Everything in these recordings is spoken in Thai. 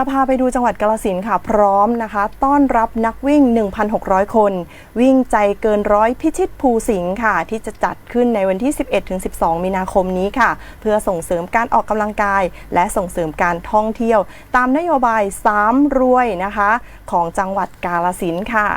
จะพาไปดูจังหวัดกาลสินค่ะ พร้อมนะคะ ต้อนรับนักวิ่ง 1,600 คน วิ่งใจเกินร้อยพิชิตภูสิงค์ค่ะ ที่จะจัดขึ้นในวันที่ 11-12 มีนาคมนี้ค่ะ เพื่อส่งเสริมการออกกำลังกาย และส่งเสริมการท่องเที่ยว ตามนโยบาย 3 รวยนะคะ ของจังหวัดกาลสินค่ะ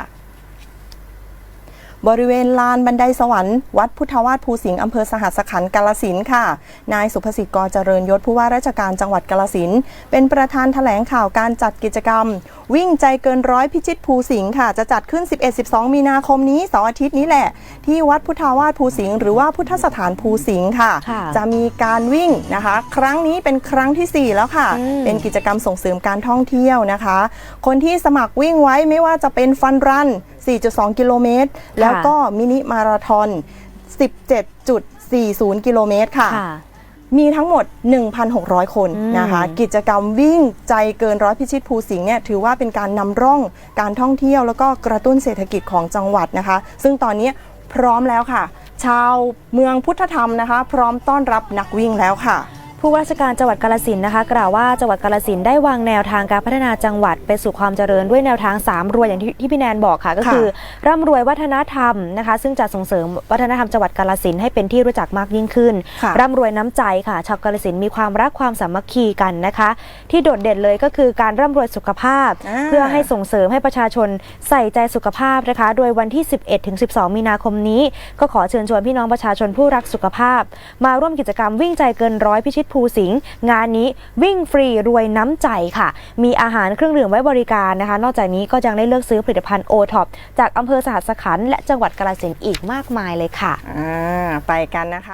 บริเวณลานบันไดสวรรค์วัดพุทธวาสภูสิงห์อำเภอสหัสขันธ์กาลสินธุ์ค่ะ นายสุภสิทธิ์กรเจริญยศผู้ว่าราชการจังหวัดกาลสินธุ์เป็นประธานแถลงข่าวการจัดกิจกรรม วิ่งใจเกินร้อยพิชิตภูสิงห์ค่ะ จะจัดขึ้น 11-12 มีนาคมนี้เสาร์อาทิตย์นี้แหละ ที่วัดพุทธวาสภูสิงห์หรือว่าพุทธสถานภูสิงห์ค่ะค่ะจะมีการวิ่งนะคะ ครั้งนี้เป็นครั้งทีสี่4 แล้วค่ะอืมเป็นกิจกรรมส่งเสริมการท่องเที่ยวนะคะ คนที่สมัครวิ่งไว้ไม่ว่าจะเป็นฟันรัน 4.2 กิโลเมตร แล้วก็มินิมาราทอน 17.40 กิโลเมตรค่ะค่ะมีทั้งหมด 1,600 คนอืมนะคะ กิจกรรมวิ่งใจเกินร้อยพิชิตภูสิงห์เนี่ยถือว่าเป็นการนำร่องการท่องเที่ยวแล้วก็กระตุ้นเศรษฐกิจของจังหวัดนะคะ ซึ่งตอนนี้พร้อมแล้วค่ะ ชาวเมืองพุทธธรรมนะคะ พร้อมต้อนรับนักวิ่งแล้วค่ะ ผู้ว่าราชการจังหวัดกาลสินธุ์นะคะ กล่าวว่าจังหวัดกาลสินธุ์ได้วางแนวทางการพัฒนาจังหวัดไปสู่ความเจริญด้วยแนวทาง 3 รวยอย่างที่ที่พี่แนนบอกค่ะ ก็คือร่ำรวยวัฒนธรรมนะคะ ซึ่งจะส่งเสริมวัฒนธรรมจังหวัดกาลสินธุ์ให้เป็นที่รู้จักมากยิ่งขึ้นค่ะร่ำรวยน้ำใจค่ะ ชาวกาลสินธุ์มีความรักความสามัคคีกันนะคะ ที่โดดเด่นเลยก็คือการร่ำรวยสุขภาพอ่าเพื่อให้ส่งเสริมให้ประชาชนใส่ใจสุขภาพนะคะ โดยวันที่ 11ถึง12 มีนาคมนี้ ก็ขอเชิญชวนพี่น้องประชาชนผู้รักสุขภาพ มาร่วมกิจกรรมวิ่งใจเกินร้อยพิชิตภูสิงห์งานนี้วิ่งฟรีรวยน้ำใจค่ะ มีอาหารเครื่องดื่มไว้บริการนะคะ นอกจากนี้ก็ยังได้เลือกซื้อผลิตภัณฑ์โอท็อปจากอำเภอสหัสขันและจังหวัดกาฬสินธุ์อีกมากมายเลยค่ะ อ่า ไปกันนะคะ